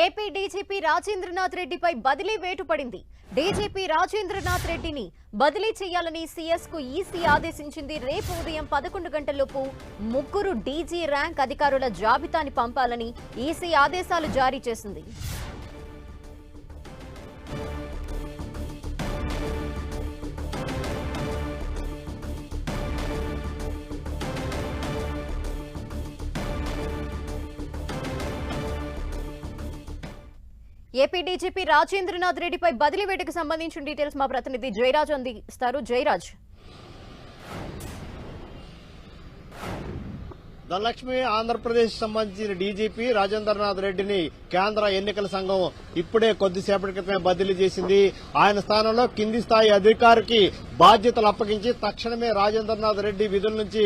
AP DGP Rajendranath రెడ్డిపై బదిలీ వేటు పడింది డీజీపీ రాజేంద్రనాథ్ రెడ్డిని బదిలీ చేయాలని సీఎస్కు ఈసీ ఆదేశించింది. రేపు ఉదయం పదకొండు గంటలలోపు ముగ్గురు డీజీ ర్యాంక్ అధికారుల జాబితాని పంపాలని ఈసీ ఆదేశాలు జారీ చేసింది. ఏపీ డీజీపీ రాజేంద్రనాథ్ రెడ్డిపై బదిలీ వేటకు సంబంధించిన డీటెయిల్స్ మా ప్రతినిధి జయరాజ్ అందిస్తారు. జయరాజ్. ధనలక్ష్మి ఆంధ్రప్రదేశ్ సంబంధించిన డీజీపీ రాజేంద్రనాథ్ రెడ్డిని కేంద్ర ఎన్నికల సంఘం ఇప్పుడే కొద్దిసేపటి క్రితమే బదిలీ చేసింది. ఆయన స్థానంలో కింది స్థాయి అధికారికి బాధ్యతలు అప్పగించి తక్షణమే రాజేంద్రనాథ్ రెడ్డి విధుల నుంచి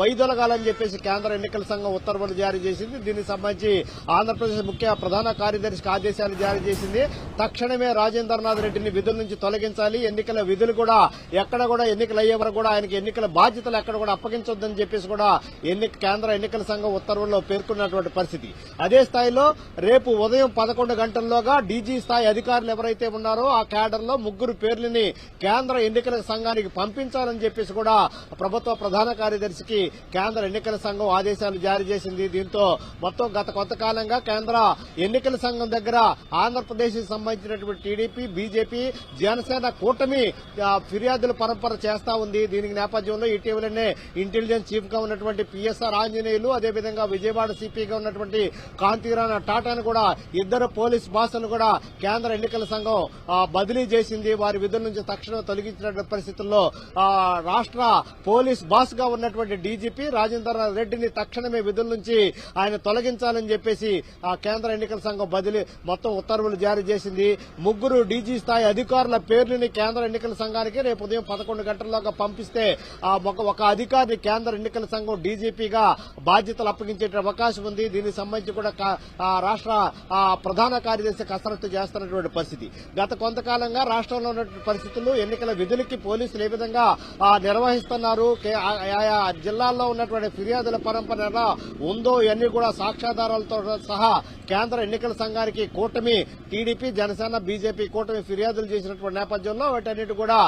వైదొలగాలని చెప్పేసి కేంద్ర ఎన్నికల సంఘం ఉత్తర్వులు జారీ చేసింది. దీనికి సంబంధించి ఆంధ్రప్రదేశ్ ముఖ్య ప్రధాన కార్యదర్శికి ఆదేశాలు జారీ చేసింది. తక్షణమే రాజేంద్రనాథ్ రెడ్డిని విధుల నుంచి తొలగించాలి. ఎన్నికల విధులు కూడా ఎక్కడ కూడా ఎన్నికలు అయ్యే వరకు కూడా ఆయనకి ఎన్నికల బాధ్యతలు ఎక్కడ కూడా అప్పగించొద్దని చెప్పేసి కూడా ఎన్నిక కేంద్ర ఎన్నికల సంఘం ఉత్తర్వుల్లో పేర్కొన్నటువంటి పరిస్థితి. అదే స్థాయిలో రేపు ఉదయం పదకొండు గంటల్లోగా డీజీ స్థాయి అధికారులు ఎవరైతే ఉన్నారో ఆ కేడర్లో ముగ్గురు పేర్లని కేంద్ర ఎన్నికల సంఘానికి పంపించాలని చెప్పేసి కూడా ప్రభుత్వ ప్రధాన కార్యదర్శికి కేంద్ర ఎన్నికల సంఘం ఆదేశాలు జారీ చేసింది. దీంతో మొత్తం గత కొంతకాలంగా కేంద్ర ఎన్నికల సంఘం దగ్గర ఆంధ్రప్రదేశ్ సంబంధించినటువంటి టీడీపీ బీజేపీ జనసేన కూటమి ఫిర్యాదులు ఫిర్యాదుల పరంపర చేస్తా ఉంది. దీనికి నేపథ్యంలో ఇటీవలనే ఇంటెలిజెన్స్ చీఫ్గా ఉన్నటువంటి పిఎస్ఆర్ ఆంజనేయులు అదేవిధంగా విజయవాడ సిపిగా ఉన్నటువంటి కాంతిరాణ టాటాను కూడా ఇద్దరు పోలీస్ బాసులను కూడా కేంద్ర ఎన్నికల సంఘం బదిలీ చేసింది. వారి విధుల నుంచి తక్షణ తొలగించినటువంటి పరిస్థితుల్లో ఆ, రాష్ట్ర పోలీస్ బాస్గా ఉన్నటువంటి డీజీపీ రాజేందర్ రెడ్డిని తక్షణమే విధుల నుంచి ఆయన తొలగించాలని చెప్పేసి ఆ కేంద్ర ఎన్నికల సంఘం బదిలీ మొత్తం ఉత్తర్వులు జారీ చేసింది. ముగ్గురు డీజీ స్థాయి అధికారుల పేర్లని కేంద్ర ఎన్నికల సంఘానికి రేపు ఉదయం పదకొండు గంటల్లోగా పంపిస్తే ఒక ఒక అధికారిని కేంద్ర ఎన్నికల సంఘం డీజీపీగా బాధ్యతలు అప్పగించే అవకాశం ఉంది. దీనికి సంబంధించి కూడా రాష్ట్ర ఆ ప్రధాన కార్యదర్శి కసరత్తు చేస్తున్నటువంటి పరిస్థితి. గత కొంతకాలంగా రాష్ట్రంలో ఉన్నటువంటి పరిస్థితులు ఎన్నికల విధులకి పోలీసులు ఏ విధంగా ఆ, నిర్వహిస్తున్నారు? ఆయా జిల్లాల్లో ఉన్నటువంటి ఫిర్యాదుల పరంపర ఉందో ఇవన్నీ కూడా సాక్ష్యాధారాలతో సహా కేంద్ర ఎన్నికల సంఘానికి కూటమి టీడీపీ జనసేన బీజేపీ కూటమి ఫిర్యాదులు చేసినటువంటి నేపథ్యంలో వాటన్నిటి కూడా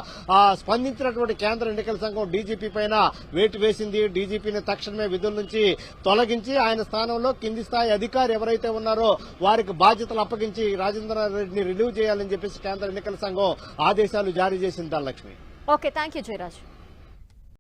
స్పందించినటువంటి కేంద్ర ఎన్నికల సంఘం డీజీపీ పైన వేటు వేసింది. డీజీపీని తక్షణమే విధుల నుంచి తొలగించి ఆయన స్థానంలో కింది స్థాయి అధికారి ఎవరైతే ఉన్నారో వారికి బాధ్యతలు అప్పగించి రాజేంద్ర రెడ్డిని రిలీవ్ చేయాలని చెప్పేసి కేంద్ర ఎన్నికల సంఘం ఆదేశాలు జారీ చేసింది Dhanalakshmi. Okay thank you Jayaraj.